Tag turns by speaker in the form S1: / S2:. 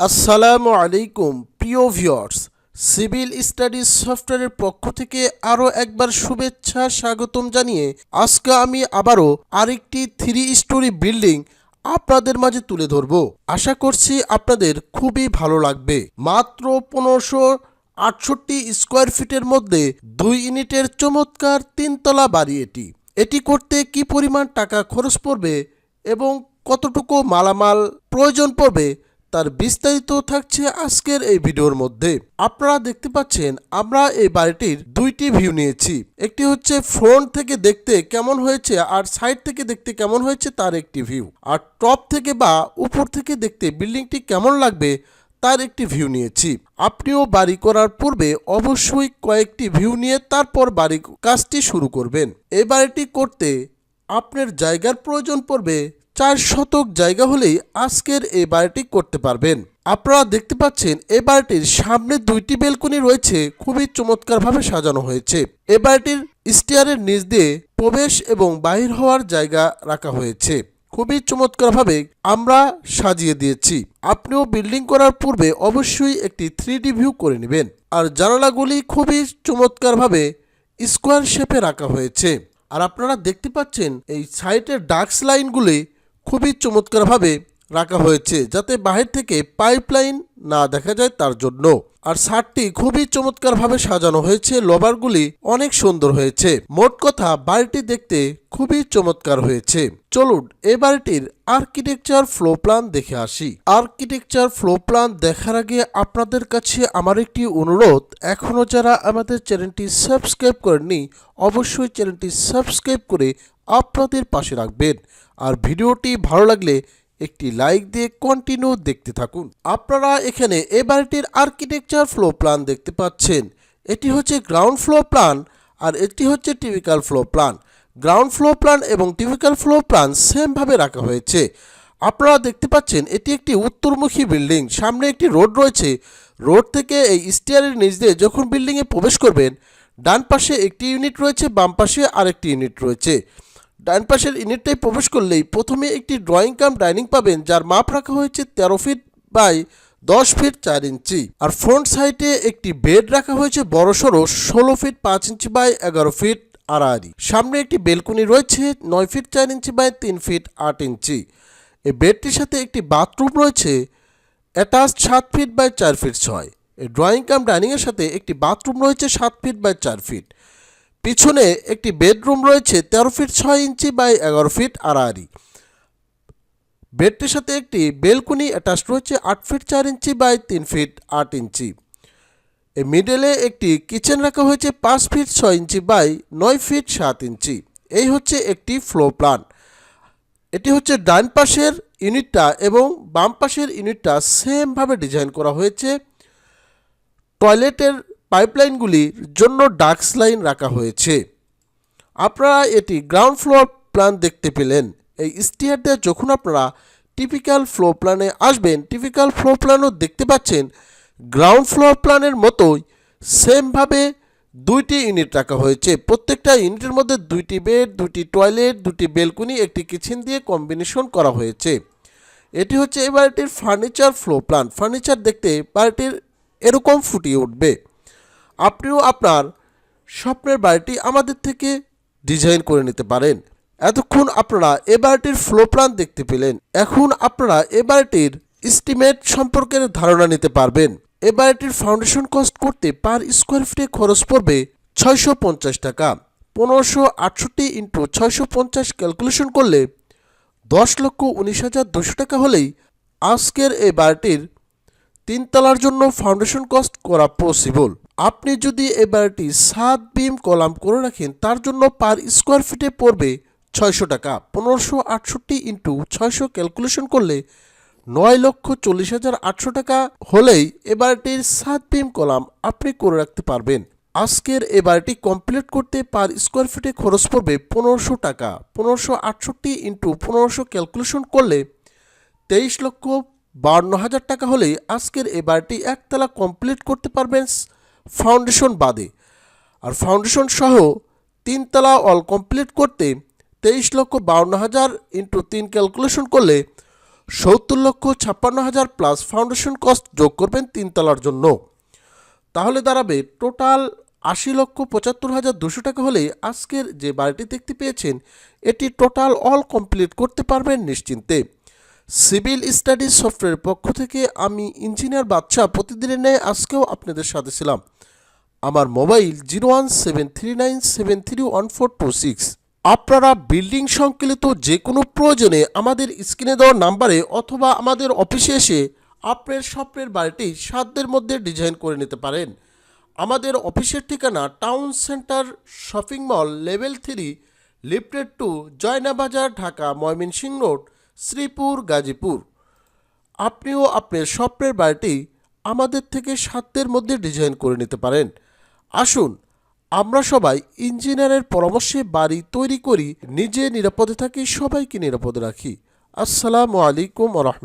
S1: আসসালামু আলাইকুম, প্রিয় ভিউয়ার্স। সিভিল স্টাডিজ সফটওয়্যারের পক্ষ থেকে আরও একবার শুভেচ্ছা, স্বাগতম জানিয়ে আজকে আমি আবারও আরেকটি থ্রি স্টোরি বিল্ডিং আপনাদের মাঝে তুলে ধরব। আশা করছি আপনাদের খুবই ভালো লাগবে। মাত্র পনেরোশো আটষট্টি স্কোয়ার ফিটের মধ্যে দুই ইউনিটের চমৎকার তিনতলা বাড়ি এটি। এটি করতে কি পরিমাণ টাকা খরচ পড়বে এবং কতটুকু মালামাল প্রয়োজন পড়বে তার বিস্তারিত থাকছে আজকের এই ভিডিওর মধ্যে। আপনারা দেখতে পাচ্ছেন, আমরা এই বাড়িটির দুইটি ভিউ নিয়েছি। একটি হচ্ছে ফ্রন্ট থেকে দেখতে কেমন হয়েছে আর সাইড থেকে দেখতে কেমন হয়েছে তার একটি ভিউ আর টপ থেকে বা উপর থেকে দেখতে বিল্ডিংটি কেমন লাগবে তার একটি ভিউ নিয়েছি। আপনিও বাড়ি করার পূর্বে অবশ্যই কয়েকটি ভিউ নিয়ে তারপর বাড়ি কাজটি শুরু করবেন। এই বাড়িটি করতে আপনার জায়গার প্রয়োজন পড়বে চার শতক জায়গা হলেই আজকের এই বাড়িটি করতে পারবেন। আপনারা দেখতে পাচ্ছেন, এই বাড়িটির সামনে দুইটি বেলকনি রয়েছে, খুবই চমৎকারভাবে সাজানো হয়েছে। এ বাড়িটির স্টিয়ারের নিচ দিয়ে প্রবেশ এবং বাহির হওয়ার জায়গা রাখা হয়েছে। খুবই চমৎকারভাবে আমরা সাজিয়ে দিয়েছি। আপনিও বিল্ডিং করার পূর্বে অবশ্যই একটি থ্রি ভিউ করে নেবেন। আর জানালাগুলি খুবই চমৎকারভাবে স্কোয়ার শেপে রাখা হয়েছে। আর আপনারা দেখতে পাচ্ছেন, এই সাইটের ডাক্স লাইনগুলি খুবই চমৎকারভাবে রাখা হয়েছে যাতে বাহির থেকে পাইপলাইন না দেখা যায় তার জন্য। আর ছাদটি খুবই চমৎকারভাবে সাজানো হয়েছে, লবারগুলি অনেক সুন্দর হয়েছে। মোট কথা, বাড়িটি দেখতে খুবই চমৎকার হয়েছে। চলুন, এ বাড়িটির আর্কিটেকচার ফ্লো প্ল্যান দেখে আসি। আর্কিটেকচার ফ্লো প্ল্যান দেখার আগে আপনাদের কাছে আমার একটি অনুরোধ, এখনও যারা আমাদের চ্যানেলটি সাবস্ক্রাইব করেননি, অবশ্যই চ্যানেলটি সাবস্ক্রাইব করে আপনাদের পাশে রাখবেন। আর ভিডিওটি ভালো লাগলে একটি লাইক দিয়ে কন্টিনিউ দেখতে থাকুন। আপনারা এখানে এ বাড়িটির আর্কিটেকচার ফ্লো প্ল্যান দেখতে পাচ্ছেন। এটি হচ্ছে গ্রাউন্ড ফ্লো প্ল্যান আর এটি হচ্ছে typical floor plan ground floor plan এবং টিপিক্যাল ফ্লো প্ল্যান সেমভাবে রাখা হয়েছে। আপনারা দেখতে পাচ্ছেন এটি একটি উত্তরমুখী বিল্ডিং সামনে একটি রোড রয়েছে। রোড থেকে এই স্টিয়ারের নিচ দিয়ে যখন বিল্ডিংয়ে প্রবেশ করবেন, ডান পাশে একটি ইউনিট রয়েছে, বাম পাশে আরেকটি ইউনিট রয়েছে। ডান পাশের ইউনিটটাই প্রবেশ করলেই প্রথমে একটি ড্রয়িং কাম ডাইনিং পাবেন, যার মাপ রাখা হয়েছে তেরো ফিট বাই দশ ফিট চার ইঞ্চি। আর ফ্রন্ট সাইডে একটি বেড রাখা হয়েছে বড় সড়ো ষোলো ফিট পাঁচ ইঞ্চি বাই এগারো ফিট আড়াআড়ি। সামনে একটি বেলকনি রয়েছে নয় ফিট চার ইঞ্চি বাই তিন ফিট আট ইঞ্চি। এই বেডটির সাথে একটি বাথরুম রয়েছে অ্যাটাচ সাত ফিট বাই চার ফিট ছয়। এই ড্রয়িং কাম ডাইনিংয়ের সাথে একটি বাথরুম রয়েছে সাত ফিট বাই চার ফিট। পিছনে একটি বেডরুম রয়েছে তেরো ফিট ছয় ইঞ্চি বাই এগারো ফিট আড়াআড়ি। বেডটির সাথে একটি বেলকুনি অ্যাটাচ রয়েছে আট ফিট চার ইঞ্চি বাই তিন ফিট আট ইঞ্চি। এই মিডলে একটি কিচেন রাখা হয়েছে পাঁচ ফিট ছয় ইঞ্চি বাই নয় ফিট সাত ইঞ্চি। এই হচ্ছে একটি ফ্লো প্ল্যান। এটি হচ্ছে ডান পাশের ইউনিটটা এবং বাম পাশের ইউনিটটা সেমভাবে ডিজাইন করা হয়েছে। টয়লেটের পাইপলাইনগুলির জন্য ডাক্স লাইন রাখা হয়েছে। আপনারা এটি গ্রাউন্ড ফ্লোর প্ল্যান দেখতে পেলেন। এই স্টিয়ার দিয়ে যখন আপনারা টিপিক্যাল ফ্লো প্ল্যানে আসবেন, টিপিক্যাল ফ্লো প্ল্যানও দেখতে পাচ্ছেন, গ্রাউন্ড ফ্লোর প্ল্যানের মতোই সেমভাবে দুইটি ইউনিট রাখা হয়েছে। প্রত্যেকটা ইউনিটের মধ্যে দুইটি বেড দুটি টয়লেট, দুটি বেলকুনি, একটি কিচেন দিয়ে কম্বিনেশন করা হয়েছে। এটি হচ্ছে এই বাড়িটির ফার্নিচার ফ্লো প্ল্যান। ফার্নিচার দেখতে বাড়িটির এরকম ফুটিয়ে উঠবে। আপনিও আপনার স্বপ্নের বাড়িটি আমাদের থেকে ডিজাইন করে নিতে পারেন। এতক্ষণ আপনারা এ বাড়িটির ফ্লো প্ল্যান দেখতে পেলেন। এখন আপনারা এ বাড়িটির এস্টিমেট সম্পর্কের ধারণা নিতে পারবেন। এ বাড়িটির ফাউন্ডেশন কস্ট করতে পার স্কোয়ার ফিটে খরচ পড়বে ছয়শো পঞ্চাশ টাকা। পনেরোশো আটষট্টি ইন্টু ছয়শো পঞ্চাশ ক্যালকুলেশন করলে দশ লক্ষ উনিশ হাজার দুশো টাকা হলেই আজকের এই বাড়িটির তিনতলার জন্য ফাউন্ডেশন কস্ট করা পসিবল আপনি যদি এবারটি সাত বিম কলাম করে রাখেন, তার জন্য পার স্কোয়ার ফিটে পড়বে ছয়শো টাকা। পনেরোশো আটষট্টি ইন্টু ছয়শো ক্যালকুলেশন করলে নয় লক্ষ চল্লিশ হাজার আটশো টাকা হলেই এবারটির সাত বিম কলাম আপনি করে রাখতে পারবেন। আজকের এবারটি কমপ্লিট করতে পার স্কোয়ার ফিটে খরচ পড়বে পনেরোশো টাকা। পনেরোশো আটষট্টি ইন্টু পনেরোশো ক্যালকুলেশন করলে তেইশ লক্ষ বান্ন হাজার টাকা হলেই আজকের এবারটি একতলা কমপ্লিট করতে পারবেন ফাউন্ডেশন বাদে। আর ফাউন্ডেশন সহ তিনতলা অল কমপ্লিট করতে তেইশ লক্ষ বাউন্ন হাজার ইন্টু তিন ক্যালকুলেশন করলে সত্তর লক্ষ ছাপ্পান্ন হাজার প্লাস ফাউন্ডেশন কস্ট যোগ করবেন তিনতলার জন্য। তাহলে দাঁড়াবে টোটাল আশি লক্ষ পঁচাত্তর হাজার দুশো টাকা হলে আজকের যে বাড়িটি দেখতে পেয়েছেন, এটি টোটাল অল কমপ্লিট করতে পারবেন নিশ্চিন্তে। সিভিল স্টাডিজ সফটওয়্যারের পক্ষ থেকে আমি ইঞ্জিনিয়ার বাদশাহ প্রতিদিনের ন্যায় আজকেও আপনাদের সাথে ছিলাম। আমার mobile zero one seven three nine seven three one four two six. আপনারা বিল্ডিং সংকলিত যে কোনো প্রয়োজনে আমাদের স্ক্রিনে দেওয়া নাম্বারে অথবা আমাদের অফিসে এসে আপনার স্বপ্নের বাড়িটি সাধ্যের মধ্যে ডিজাইন করে নিতে পারেন। আমাদের অফিসের ঠিকানা town centre shopping mall level three, lifted two Joynabazar, Dhaka, Mymensingh road. Sreepur, Gazipur. আপনিও আপনার স্বপ্নের বাড়িটি আমাদের থেকে সাতের মধ্যে ডিজাইন করে নিতে পারেন। আসুন, আমরা সবাই ইঞ্জিনিয়ারের পরামর্শে বাড়ি তৈরি করি, নিজে নিরাপদে থাকি, সবাইকে নিরাপদে রাখি। আসসালামু আলাইকুম রহমতুল্লাহ।